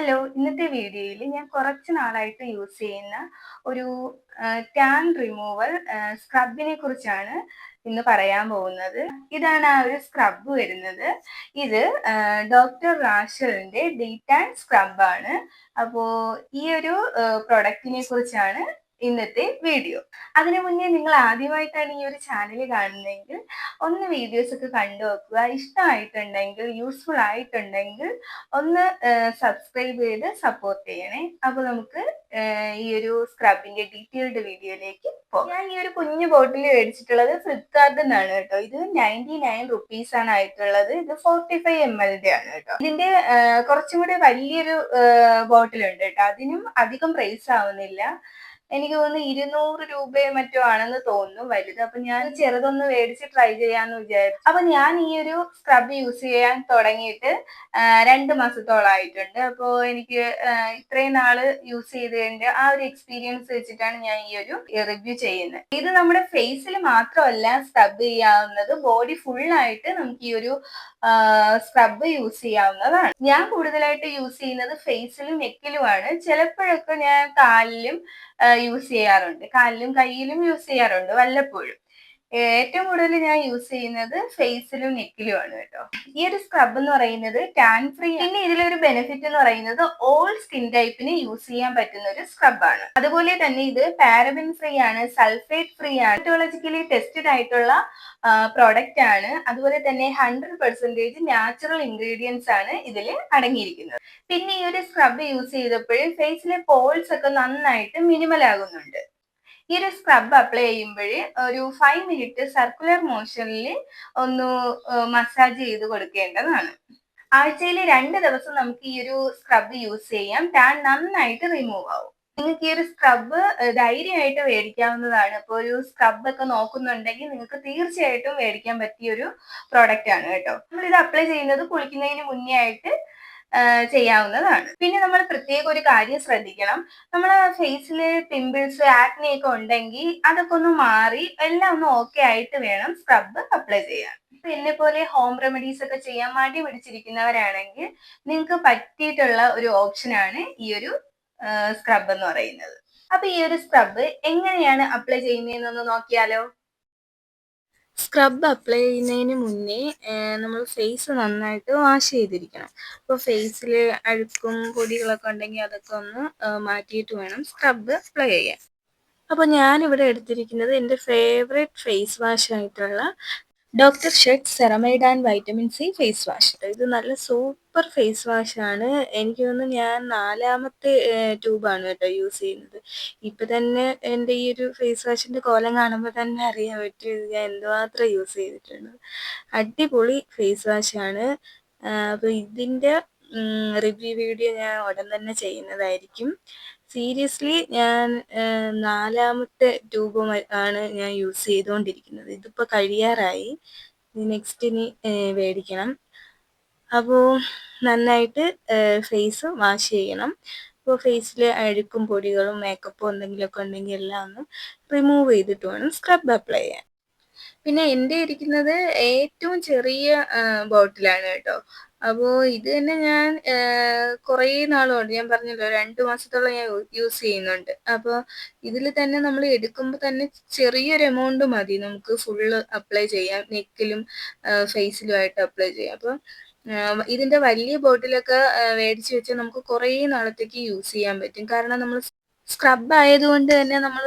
Hello ഇന്നത്തെ വീഡിയോയിൽ ഞാൻ കുറച്ച് നാളായിട്ട് യൂസ് ചെയ്യുന്ന ഒരു ടാൻ റിമൂവർ സ്ക്രബിനെ കുറിച്ചാണ് ഇന്ന് പറയാൻ പോകുന്നത്. ഇതാണ് ആ ഒരു സ്ക്രബ് വരുന്നത്. ഇത് ഡോക്ടർ റാഷലിന്റെ ഡേ ടാൻ സ്ക്രബാണ് അപ്പോ ഈ ഒരു പ്രൊഡക്റ്റിനെ കുറിച്ചാണ് ഇന്നത്തെ വീഡിയോ അതിനു മുന്നേ നിങ്ങൾ ആദ്യമായിട്ടാണ് ഈ ഒരു ചാനൽ കാണുന്നതെങ്കിൽ ഒന്ന് വീഡിയോസ് ഒക്കെ കണ്ടു നോക്കുക. ഇഷ്ടമായിട്ടുണ്ടെങ്കിൽ യൂസ്ഫുൾ ആയിട്ടുണ്ടെങ്കിൽ ഒന്ന് സബ്സ്ക്രൈബ് ചെയ്ത് സപ്പോർട്ട് ചെയ്യണേ. അപ്പൊ നമുക്ക് ഈ ഒരു സ്ക്രബിന്റെ ഡീറ്റെയിൽഡ് വീഡിയോയിലേക്ക് പോകാം. ഞാൻ ഈ ഒരു കുഞ്ഞു ബോട്ടിൽ മേടിച്ചിട്ടുള്ളത് ഫ്ലിപ്കാർട്ടിൽ നിന്നാണ് കേട്ടോ. ഇത് നയന്റി നയൻ റുപ്പീസ് ആണ് ആയിട്ടുള്ളത്. ഇത് ഫോർട്ടി ഫൈവ് എം എൽന്റെ ആണ് കേട്ടോ. ഇതിന്റെ കുറച്ചും കൂടി വലിയൊരു ബോട്ടിൽ ഉണ്ട് കേട്ടോ. അതിനും അധികം പ്രൈസ് ആവുന്നില്ല. എനിക്ക് തോന്നുന്നു ഇരുന്നൂറ് രൂപയോ മറ്റോ ആണെന്ന് തോന്നുന്നു വലുത്. അപ്പൊ ഞാൻ ചെറുതൊന്ന് മേടിച്ച് ട്രൈ ചെയ്യാന്ന് വിചാരിച്ചു. അപ്പൊ ഞാൻ ഈ ഒരു സ്ക്രബ് യൂസ് ചെയ്യാൻ തുടങ്ങിയിട്ട് രണ്ട് മാസത്തോളായിട്ടുണ്ട് അപ്പോൾ എനിക്ക് ഇത്രയും നാൾ യൂസ് ചെയ്തതിന്റെ ആ ഒരു എക്സ്പീരിയൻസ് വെച്ചിട്ടാണ് ഞാൻ ഈ ഒരു റിവ്യൂ ചെയ്യുന്നത്. ഇത് നമ്മുടെ ഫേസിൽ മാത്രമല്ല സ്ക്രബ് ചെയ്യാവുന്നത്. ബോഡി ഫുള്ളായിട്ട് നമുക്ക് ഈ ഒരു സ്ക്രബ് യൂസ് ചെയ്യാവുന്നതാണ്. ഞാൻ കൂടുതലായിട്ട് യൂസ് ചെയ്യുന്നത് ഫേസിലും നെക്കിലുമാണ് ചിലപ്പോഴൊക്കെ ഞാൻ കാലിലും യൂസ് ചെയ്യാറുണ്ട്. കാലിലും കയ്യിലും യൂസ് ചെയ്യാറുണ്ട് വല്ലപ്പോഴും. ഏറ്റവും കൂടുതൽ ഞാൻ യൂസ് ചെയ്യുന്നത് ഫേസിലും നെക്കിലും ആണ് കേട്ടോ. ഈ ഒരു സ്ക്രബ് എന്ന് പറയുന്നത് ടാൻ ഫ്രീ പിന്നെ ഇതിലൊരു ബെനിഫിറ്റ് എന്ന് പറയുന്നത് ഓൾ സ്കിൻ ടൈപ്പിന് യൂസ് ചെയ്യാൻ പറ്റുന്ന ഒരു സ്ക്രബാണ് അതുപോലെ തന്നെ ഇത് പാരബിൻ ഫ്രീ ആണ് സൾഫേറ്റ് ഫ്രീ ആണ്. മെറ്റോളജിക്കലി ടെസ്റ്റഡ് ആയിട്ടുള്ള പ്രോഡക്റ്റ് ആണ്. അതുപോലെ തന്നെ ഹൺഡ്രഡ് പെർസെന്റേജ് നാച്ചുറൽ ഇൻഗ്രീഡിയൻസ് ആണ് ഇതിൽ അടങ്ങിയിരിക്കുന്നത്. പിന്നെ ഈ ഒരു സ്ക്രബ് യൂസ് ചെയ്തപ്പോഴും ഫേസിലെ പോൾസ് ഒക്കെ നന്നായിട്ട് മിനിമൽ ആകുന്നുണ്ട്. ഈ ഒരു സ്ക്രബ് അപ്ലൈ ചെയ്യുമ്പോൾ ഒരു ഫൈവ് മിനിറ്റ് സർക്കുലർ മോഷനിൽ ഒന്ന് മസാജ് ചെയ്ത് കൊടുക്കേണ്ടതാണ്. ആഴ്ചയിൽ രണ്ട് ദിവസം നമുക്ക് ഈ ഒരു സ്ക്രബ് യൂസ് ചെയ്യാം. ടാൻ നന്നായിട്ട് റിമൂവ് ആവും. നിങ്ങൾക്ക് ഈ ഒരു സ്ക്രബ് ധൈര്യമായിട്ട് മേടിക്കാവുന്നതാണ്. അപ്പോൾ ഒരു സ്ക്രബ് ഒക്കെ നോക്കുന്നുണ്ടെങ്കിൽ നിങ്ങൾക്ക് തീർച്ചയായിട്ടും മേടിക്കാൻ പറ്റിയ ഒരു പ്രോഡക്റ്റ് ആണ് കേട്ടോ. നമ്മൾ ഇത് അപ്ലൈ ചെയ്യുന്നത് കുളിക്കുന്നതിന് മുന്നേ ആയിട്ട് ചെയ്യാവുന്നതാണ്. പിന്നെ നമ്മൾ പ്രത്യേക ഒരു കാര്യം ശ്രദ്ധിക്കണം. നമ്മൾ ഫേസിൽ പിമ്പിൾസ് ആക്നി ഒക്കെ ഉണ്ടെങ്കിൽ അതൊക്കെ ഒന്ന് മാറി എല്ലാം ഒന്ന് ഓക്കെ ആയിട്ട് വേണം സ്ക്രബ് അപ്ലൈ ചെയ്യാൻ. എന്നെ പോലെ ഹോം റെമഡീസ് ഒക്കെ ചെയ്യാൻ മടി പിടിച്ചിരിക്കുന്നവരാണെങ്കിൽ നിങ്ങൾക്ക് പറ്റിയിട്ടുള്ള ഒരു ഓപ്ഷനാണ് ഈ ഒരു സ്ക്രബ് എന്ന് പറയുന്നത്. അപ്പൊ ഈ ഒരു സ്ക്രബ് എങ്ങനെയാണ് അപ്ലൈ ചെയ്യുന്നതെന്നൊന്ന് നോക്കിയാലോ? സ്ക്രബ് അപ്ലൈ ചെയ്യുന്നതിന് മുന്നേ നമ്മൾ ഫേസ് നന്നായിട്ട് വാഷ് ചെയ്തിരിക്കണം. അപ്പോൾ ഫേസിൽ അഴുക്കും പൊടികളൊക്കെ ഉണ്ടെങ്കിൽ അതൊക്കെ ഒന്ന് മാറ്റിയിട്ട് വേണം സ്ക്രബ് അപ്ലൈ ചെയ്യാൻ. അപ്പോൾ ഞാനിവിടെ എടുത്തിരിക്കുന്നത് എന്റെ ഫേവറേറ്റ് ഫേസ് വാഷ് ആയിട്ടുള്ള doctor Sheth ceramide and vitamin C face wash. ഇത് നല്ല സൂപ്പർ ഫേസ് വാഷ് ആണ്. എനിക്ക് തോന്നുന്നു ഞാൻ നാലാമത്തെ ട്യൂബാണ് കേട്ടോ യൂസ് ചെയ്യുന്നത്. ഇപ്പം തന്നെ എന്റെ ഈ ഒരു ഫേസ് വാഷിന്റെ കോലം കാണുമ്പോൾ തന്നെ അറിയാൻ പറ്റും ഞാൻ എന്തുമാത്രം യൂസ് ചെയ്തിട്ടുണ്ട്. അടിപൊളി ഫേസ് വാഷാണ് അപ്പോൾ ഇതിന്റെ റിവ്യൂ വീഡിയോ ഞാൻ ഉടൻ തന്നെ ചെയ്യുന്നതായിരിക്കും. സീരിയസ്ലി ഞാൻ നാലാമത്തെ ട്യൂബ് ആണ് ഞാൻ യൂസ് ചെയ്തുകൊണ്ടിരിക്കുന്നത് ഇതിപ്പോൾ കഴിയാറായി. നെക്സ്റ്റ് ഇനി മേടിക്കണം അപ്പോൾ നന്നായിട്ട് ഫേസ് വാഷ് ചെയ്യണം. അപ്പോൾ ഫേസിൽ അഴുക്കും പൊടികളും മേക്കപ്പും എന്തെങ്കിലുമൊക്കെ ഉണ്ടെങ്കിൽ എല്ലാം ഒന്ന് റിമൂവ് ചെയ്തിട്ട് വേണം സ്ക്രബ് അപ്ലൈ ചെയ്യാൻ. പിന്നെ എന്റെ ഇരിക്കുന്നത് ഏറ്റവും ചെറിയ ബോട്ടിലാണ് കേട്ടോ. അപ്പോൾ ഇത് തന്നെ ഞാൻ കുറേ നാളുകൊണ്ട് ഞാൻ പറഞ്ഞല്ലോ രണ്ട് മാസത്തോളം ഞാൻ യൂസ് ചെയ്യുന്നുണ്ട്. അപ്പോൾ ഇതിൽ തന്നെ നമ്മൾ എടുക്കുമ്പോൾ തന്നെ ചെറിയൊരു എമൗണ്ട് മതി. നമുക്ക് ഫുള്ള് അപ്ലൈ ചെയ്യാം. നെക്കിലും ഫേസിലും ആയിട്ട് അപ്ലൈ ചെയ്യാം. അപ്പോൾ ഇതിന്റെ വലിയ ബോട്ടിലൊക്കെ മേടിച്ച് വെച്ചാൽ നമുക്ക് കുറേ നാളത്തേക്ക് യൂസ് ചെയ്യാൻ പറ്റും. കാരണം നമ്മൾ സ്ക്രബ് ആയതുകൊണ്ട് തന്നെ നമ്മൾ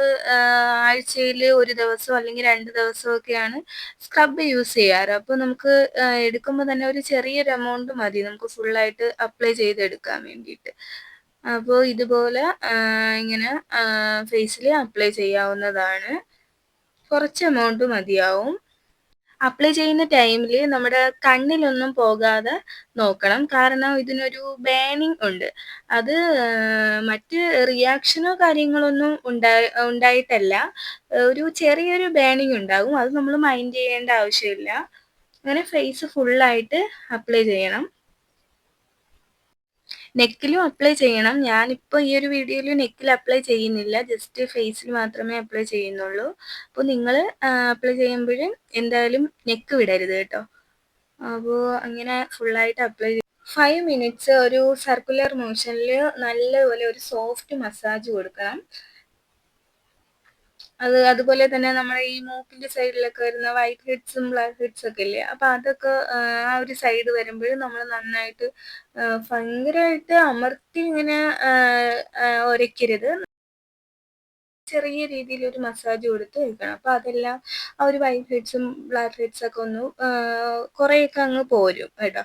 ആഴ്ചയിൽ ഒരു ദിവസം അല്ലെങ്കിൽ രണ്ട് ദിവസമൊക്കെയാണ് സ്ക്രബ് യൂസ് ചെയ്യാറ്. അപ്പോൾ നമുക്ക് എടുക്കുമ്പോൾ തന്നെ ഒരു ചെറിയൊരു എമൗണ്ട് മതി. നമുക്ക് ഫുള്ളായിട്ട് അപ്ലൈ ചെയ്തെടുക്കാൻ വേണ്ടിയിട്ട്. അപ്പോൾ ഇതുപോലെ ഇങ്ങനെ ഫേസിൽ അപ്ലൈ ചെയ്യാവുന്നതാണ്. കുറച്ച് എമൗണ്ട് മതിയാവും. അപ്ലൈ ചെയ്യുന്ന ടൈമിൽ നമ്മുടെ കണ്ണിലൊന്നും പോകാതെ നോക്കണം. കാരണം ഇതിനൊരു ബാനിങ് ഉണ്ട്. അത് മറ്റ് റിയാക്ഷനോ കാര്യങ്ങളൊന്നും ഉണ്ടായി ഉണ്ടായിട്ടല്ല. ഒരു ചെറിയൊരു ബാനിങ് ഉണ്ടാകും. അത് നമ്മൾ മൈൻഡ് ചെയ്യേണ്ട ആവശ്യമില്ല. അങ്ങനെ ഫേസ് ഫുള്ളായിട്ട് അപ്ലൈ ചെയ്യണം. നെക്കിലും അപ്ലൈ ചെയ്യണം. ഞാനിപ്പോൾ ഈ ഒരു വീഡിയോയിൽ നെക്കിൽ അപ്ലൈ ചെയ്യുന്നില്ല. ജസ്റ്റ് ഫേസിൽ മാത്രമേ അപ്ലൈ ചെയ്യുന്നുള്ളൂ. അപ്പോൾ നിങ്ങൾ അപ്ലൈ ചെയ്യുമ്പോഴും എന്തായാലും നെക്ക് വിടരുത് കേട്ടോ. അപ്പോൾ അങ്ങനെ ഫുള്ളായിട്ട് അപ്ലൈ ഫൈവ് മിനിറ്റ്സ് ഒരു സർക്കുലർ മോഷനിൽ നല്ലപോലെ ഒരു സോഫ്റ്റ് മസാജ് കൊടുക്കണം. അത് അതുപോലെ തന്നെ നമ്മുടെ ഈ മൂക്കിന്റെ സൈഡിലൊക്കെ വരുന്ന വൈറ്റ് ഹെഡ്സും ബ്ലാക്ക് ഹെഡ്സും ഒക്കെ ഇല്ലേ? അപ്പൊ അതൊക്കെ ആ ഒരു സൈഡ് വരുമ്പോഴും നമ്മൾ നന്നായിട്ട് ഭയങ്കരമായിട്ട് അമർത്തി ഇങ്ങനെ ഉരയ്ക്കരുത് ചെറിയ രീതിയിൽ ഒരു മസാജ് കൊടുത്ത് വെക്കണം അപ്പൊ അതെല്ലാം ആ ഒരു വൈറ്റ് ഹെഡ്സും ബ്ലാക്ക് ഹെഡ്സും ഒക്കെ ഒന്ന് കുറേയൊക്കെ അങ്ങ് പോരും കേട്ടോ.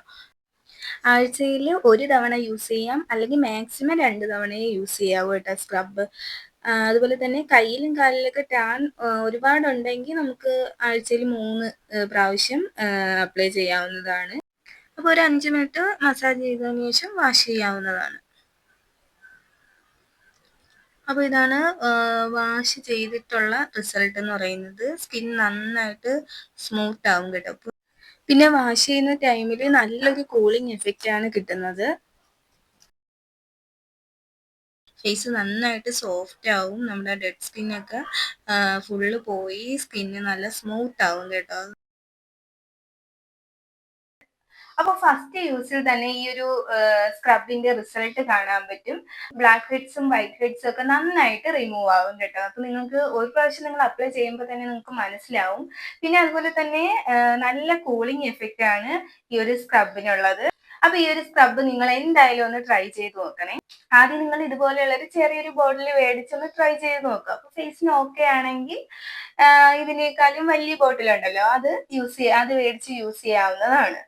ആഴ്ചയിൽ ഒരു തവണ യൂസ് ചെയ്യാം. അല്ലെങ്കിൽ മാക്സിമം രണ്ട് തവണയേ യൂസ് ചെയ്യാവൂ കേട്ടോ സ്ക്രബ് അതുപോലെ തന്നെ കയ്യിലും കാലിലൊക്കെ ടാൻ ഒരുപാടുണ്ടെങ്കിൽ നമുക്ക് ആഴ്ചയിൽ മൂന്ന് പ്രാവശ്യം അപ്ലൈ ചെയ്യാവുന്നതാണ്. അപ്പോൾ ഒരു അഞ്ച് മിനിറ്റ് മസാജ് ചെയ്തതിന് ശേഷം വാഷ് ചെയ്യാവുന്നതാണ്. അപ്പോൾ ഇതാണ് വാഷ് ചെയ്തിട്ടുള്ള റിസൾട്ട് എന്ന് പറയുന്നത്. സ്കിൻ നന്നായിട്ട് സ്മൂത്ത് ആവും കേട്ടോ. പിന്നെ വാഷ് ചെയ്യുന്ന ടൈമിൽ നല്ലൊരു കൂളിംഗ് എഫക്റ്റ് ആണ് കിട്ടുന്നത്. ഫേസ് നന്നായിട്ട് സോഫ്റ്റ് ആവും. നമ്മുടെ ഡെഡ് സ്കിന്നൊക്കെ ഫുള്ള് പോയി സ്കിന്ന് നല്ല സ്മൂത്ത് ആവും കേട്ടോ. അപ്പോൾ ഫസ്റ്റ് യൂസിൽ തന്നെ ഈ ഒരു സ്ക്രബിന്റെ റിസൾട്ട് കാണാൻ പറ്റും. ബ്ലാക്ക് ഹെഡ്സും വൈറ്റ് ഹെഡ്സും ഒക്കെ നന്നായിട്ട് റിമൂവ് ആവും കേട്ടോ. അപ്പൊ നിങ്ങൾക്ക് ഒരു പ്രാവശ്യം നിങ്ങൾ അപ്ലൈ ചെയ്യുമ്പോൾ തന്നെ നിങ്ങൾക്ക് മനസ്സിലാവും. പിന്നെ അതുപോലെ തന്നെ നല്ല കൂളിംഗ് എഫക്റ്റ് ആണ് ഈ ഒരു സ്ക്രബിനുള്ളത് അപ്പൊ ഈ ഒരു സ്ക്രബ് നിങ്ങൾ എന്തായാലും ഒന്ന് ട്രൈ ചെയ്ത് നോക്കണേ. ആദ്യം നിങ്ങൾ ഇതുപോലെയുള്ള ഒരു ചെറിയൊരു ബോട്ടിൽ മേടിച്ചൊന്ന് ട്രൈ ചെയ്ത് നോക്കുക. അപ്പൊ ഫേസിന് ഓക്കെ ആണെങ്കിൽ ഇതിനേക്കാളും വലിയ ബോട്ടിൽ ഉണ്ടല്ലോ അത് യൂസ് ചെയ്യാം അത് മേടിച്ച് യൂസ് ചെയ്യാവുന്നതാണ്.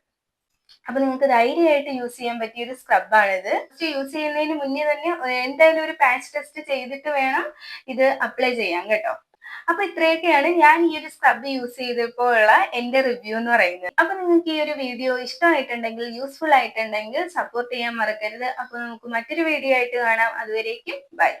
അപ്പൊ നിങ്ങൾക്ക് ധൈര്യമായിട്ട് യൂസ് ചെയ്യാൻ പറ്റിയ ഒരു സ്ക്രബാണിത് യൂസ് ചെയ്യുന്നതിന് മുന്നേ തന്നെ എന്തായാലും ഒരു പാച്ച് ടെസ്റ്റ് ചെയ്തിട്ട് വേണം ഇത് അപ്ലൈ ചെയ്യാൻ കേട്ടോ. അപ്പൊ ഇത്രയൊക്കെയാണ് ഞാൻ ഈ ഒരു സ്ക്രബ് യൂസ് ചെയ്തപ്പോൾ ഉള്ള എന്റെ റിവ്യൂ എന്ന് പറയുന്നത്. അപ്പൊ നിങ്ങൾക്ക് ഈ ഒരു വീഡിയോ ഇഷ്ടമായിട്ടുണ്ടെങ്കിൽ യൂസ്ഫുൾ ആയിട്ടുണ്ടെങ്കിൽ സപ്പോർട്ട് ചെയ്യാൻ മറക്കരുത്. അപ്പൊ നമുക്ക് മറ്റൊരു വീഡിയോ ആയിട്ട് കാണാം. അതുവരേക്കും ബൈ